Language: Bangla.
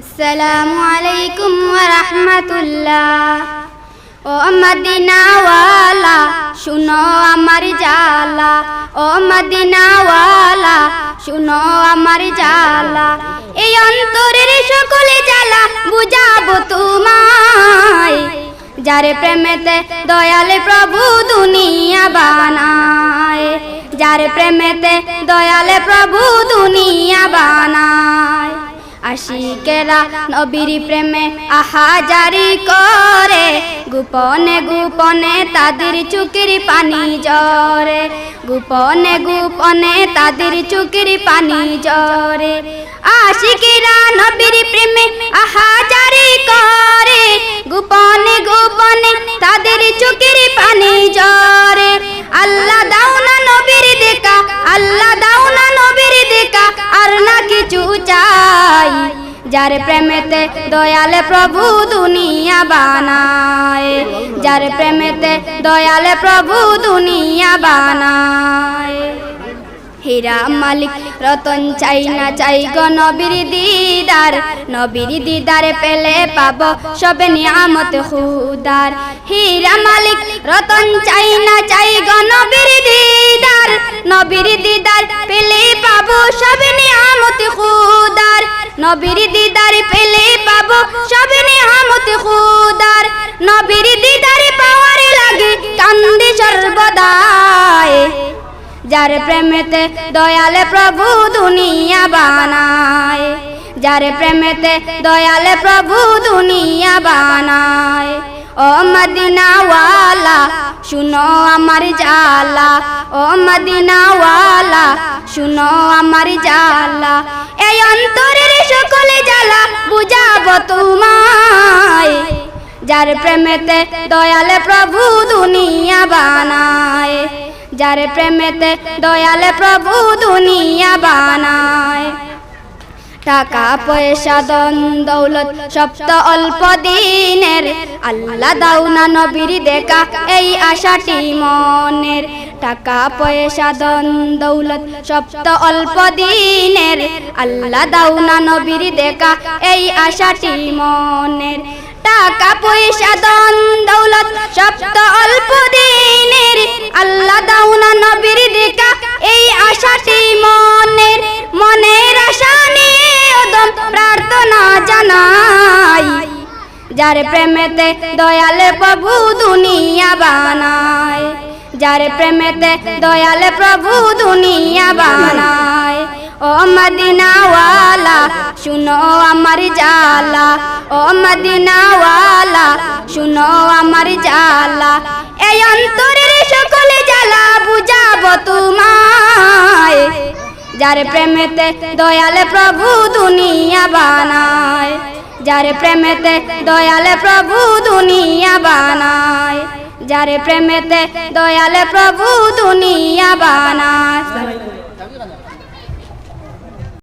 আসসালামু আলাইকুম ওয়া রাহমাতুল্লাহ ও মদিনাওয়ালা শুনো আমার জালা ও মদিনাওয়ালা শুনো আমার জালা এই অন্তরের সকলে জালা বুঝাবো তোমায়। যারে প্রেমেতে দয়ালে প্রভু দুনিয়া বানায়। যারে প্রেমেতে দয়ালে প্রভু দুনিয়া বানায়। আশিকেরা নবীর প্রেমে আহাজারি করে, গোপনে গোপনে তাদের চুকির পানি জরে গোপনে গোপনে তাদের চুকির পানি জরে আশিকেরা নবীর প্রেমে আহাজারি করে, গোপনে গোপনে তাদের চুকির পানি জরে যার প্রেমেতে দয়ালে প্রভু দুনিয়া বানায়, যার প্রেমেতে দয়ালে প্রভু দুনিয়া বানায়। হীরা মালিক, রতন চাই না চাই গো নবীর দিদার নবীর দিদার পেলে পাব সবে নিয়ামত খুদার হীরা মালিক, রতন চাই না চাই গো নবীর নবীর দিদার পেলে পাব সবে নিয়ামত খুদার। নবীর দিদার পাওয়ার লাগে কান্দি সর্বদায় যার প্রেমেতে দয়ালে প্রভু দুনিয়া বানায়, যার প্রেমেতে দয়ালে প্রভু দুনিয়া বানায়। ও মদিনাওয়ালা, শুনো আমার জালা ও মদিনাওয়ালা, শুনো আমার জালা এই অন্তরের সকলে জালা বুঝাবো তোমায়। যার প্রেমেতে দয়ালে প্রভু দুনিয়া বানায়, যার প্রেমেতে দয়ালে প্রভু দুনিয়া বানায়। টাকা পয়সা দন দৌলত সপ্ত অল্প দিনের। আল্লাহ দাও না নবীর দেখা, এই আশাটি মনের। টাকা পয়সা দন দৌলত সপ্ত অল্প দিনের। আল্লাহ দাও না নবীর দেখা, এই আশাটি মনের। টাকা পয়সা দন দৌলত সপ্ত যার প্রেমেতে দয়ালে প্রভু দুনিয়া বানায়, যার প্রেমেতে দয়ালে প্রভু দুনিয়া বানায়। ও মদিনাওয়ালা, শুনো আমার জালা ও মদিনাওয়ালা, শুনো আমার জালা এই অন্তরের সকলে জালা বুঝাবো তোমায়। যার প্রেমেতে দয়ালে প্রভু দুনিয়া বানায়। যার প্রেমেতে দয়ালে প্রভু দুনিয়া বানায় যার প্রেমেতে দয়ালে প্রভু দুনিয়া বানায়।